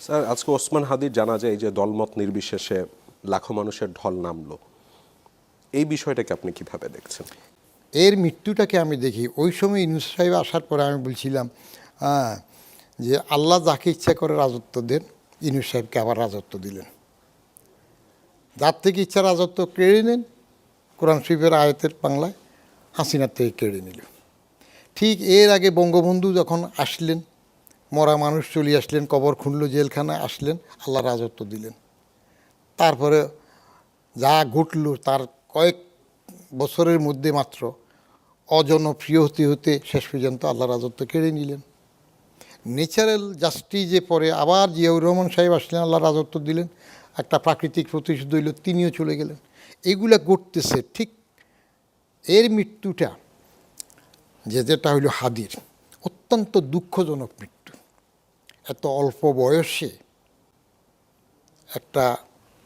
Sir আজকে ওসমান হাদির জানা যায় যে দলমত নির্বিশেষে লাখো মানুষের ঢল নামলো। এই বিষয়টাকে আপনি কীভাবে দেখছেন? এর মৃত্যুটাকে আমি দেখি। ওই সময় ইউনুস সাহেব আসার পরে আমি বলছিলাম হ্যাঁ, যে আল্লাহ যাকে ইচ্ছা করে রাজত্ব দেন ইউনুস সাহেবকে আবার রাজত্ব দিলেন। যার থেকে ইচ্ছা রাজত্ব কেড়ে নেন কোরআন শরীফের আয়তের বাংলায় হাসিনার থেকে কেড়ে নিল ঠিক এর আগে বঙ্গবন্ধু যখন আসলেন মরা মানুষ চলে আসলেন, কবর খুঁড়ল জেলখানায় আসলেন, আল্লাহ রাজত্ব দিলেন। তারপরে যা ঘটল তার কয়েক বছরের মধ্যে মাত্র অজনপ্রিয় হতে হতে শেষ পর্যন্ত আল্লাহ রাজত্ব কেড়ে নিলেন। ন্যাচারাল জাস্টিসে পরে আবার জিয়াউর রহমান সাহেব আসলেন, আল্লাহ রাজত্ব দিলেন। একটা প্রাকৃতিক প্রতিশোধ হইল, তিনিও চলে গেলেন। এগুলা ঘটতেছে ঠিক এর মৃত্যুটা যে যেটা হইল হাদির, অত্যন্ত দুঃখজনক মৃত্যু। এত অল্প বয়সে একটা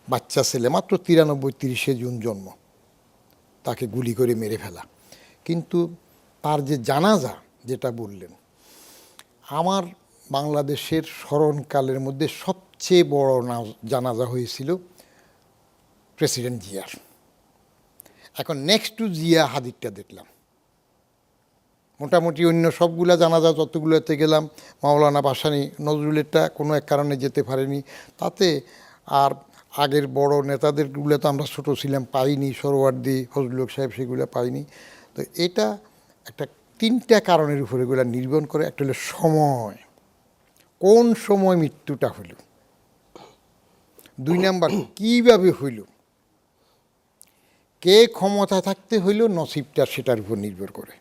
বাচ্চা ছেলে, মাত্র তিরানব্বই তিরিশে জুন জন্ম, তাকে গুলি করে মেরে ফেলা। কিন্তু তার যে জানাজা, যেটা বললেন, আমার বাংলাদেশের স্মরণকালের মধ্যে সবচেয়ে বড় জানাজা হয়েছিল প্রেসিডেন্ট জিয়ার। এখন নেক্সট টু জিয়া হাদিরটা দেখলাম। মোটামুটি অন্য সবগুলা জানাজা যতগুলোতে গেলাম, মাওলানা বাসানি নজরুলেরটা কোনো এক কারণে যেতে পারেনি। তাতে আর আগের বড় নেতাদেরগুলো তো আমরা ছোটো ছিলাম, পাইনি সরোয়ার্দি ফজলুল হক সাহেব সেগুলো পাইনি। তো এটা একটা তিনটা কারণের উপরে এগুলো নির্ভর করে, একটা হলো সময়। কোন সময় মৃত্যুটা হইল দুই নাম্বার, কীভাবে হইল কে ক্ষমতা থাকতে হইল নসিবটা সেটার উপর নির্ভর করে।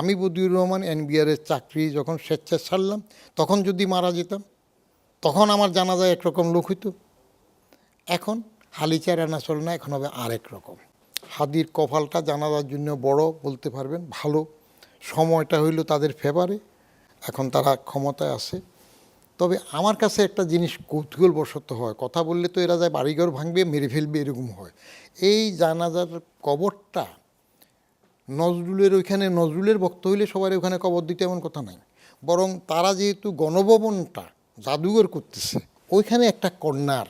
আমি বদিউর রহমান এনবিআরের চাকরি যখন স্বেচ্ছা ছাড়লাম, তখন যদি মারা যেতাম, তখন আমার জানা যায় একরকম লোক হইতো। এখন হালিচার চলে না, এখন হবে আরেক রকম। হাদির কপালটা জানাজার জন্য বড়, বলতে পারবেন ভালো। সময়টা হইল তাদের ফেভারে এখন তারা ক্ষমতায় আছে। তবে আমার কাছে একটা জিনিস কৌতূহলবশত হয়, কথা বললে তো এরা যায় বাড়িঘর ভাঙবে, মেরে ফেলবে, এরকম হয়। এই জানাজার কবরটা নজরুলের ওইখানে, নজরুলের ভক্ত হইলে সবার ওখানে কবর দিতে এমন কথা নাই। বরং তারা যেহেতু গণভবনটা জাদুঘর করতেছে, ওইখানে একটা কন্যার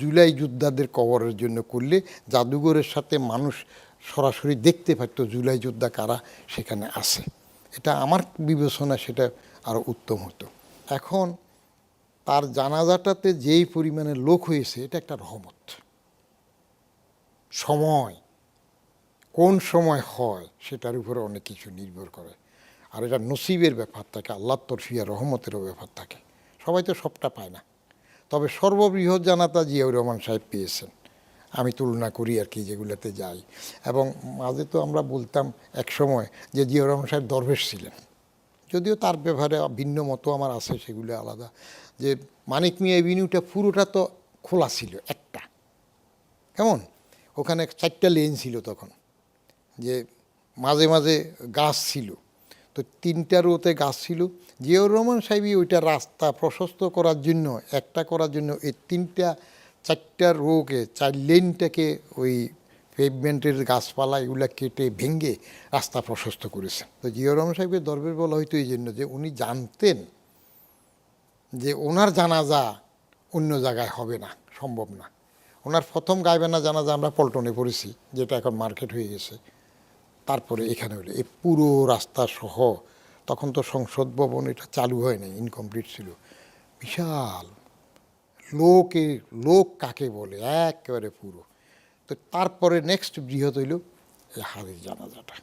জুলাই যোদ্ধাদের কবরের জন্য করলে জাদুঘরের সাথে মানুষ সরাসরি দেখতে পারতো জুলাই যোদ্ধা কারা সেখানে আছে। এটা আমার বিবেচনা সেটা আরও উত্তম হতো। এখন তার জানাজাটাতে যেই পরিমাণে লোক হয়েছে, এটা একটা রহমত। সময়। কোন সময় হয় সেটার উপরে অনেক কিছু নির্ভর করে। আর এটা নসিবের ব্যাপার থাকে আল্লাহ তরফিয়া, রহমতেরও ব্যাপার থাকে। সবাই তো সবটা পায় না। তবে সর্ববৃহৎ জানাতা জিয়াউর রহমান সাহেব পেয়েছেন। আমি তুলনা করি আর কি যেগুলোতে যাই। এবং মাঝে তো আমরা বলতাম এক সময় যে জিয়াউর রহমান সাহেব দরবেশ ছিলেন। যদিও তার ব্যাপারে ভিন্ন মতো আমার আছে সেগুলো আলাদা। যে মানিক মিয়া এভিনিউটা পুরোটা তো খোলা ছিল একটা। কেমন? ওখানে চারটা লেন ছিল তখন। যে মাঝে মাঝে গাছ ছিল। তো তিনটা রোতে গাছ ছিল। জিয়াউর রহমান সাহেবই ওইটা রাস্তা প্রশস্ত করার জন্য, একটা করার জন্য এই তিনটা, চারটা রোকে চার লেনটাকে ওই পেভমেন্টের গাছপালা এগুলা কেটে ভেঙে রাস্তা প্রশস্ত করেছেন। তো জিয়াউর রহমান সাহেবের দরবের বলা হয়তো এই জন্য যে উনি জানতেন যে ওনার জানাজা অন্য জায়গায় হবে না, সম্ভব না। ওনার প্রথম গাইবানা জানাজা আমরা পল্টনে পড়েছি, যেটা এখন মার্কেট হয়ে গেছে। তারপরে এখানে হলো, এই পুরো রাস্তা সহ তখন তো সংসদ ভবন এটা চালু হয় নাই ইনকমপ্লিট ছিল। বিশাল। লোকে, লোক কাকে বলে? একেবারে পুরো। তো তারপরে নেক্সট বৃহৎ হইল এই হাদির জানাজাটা।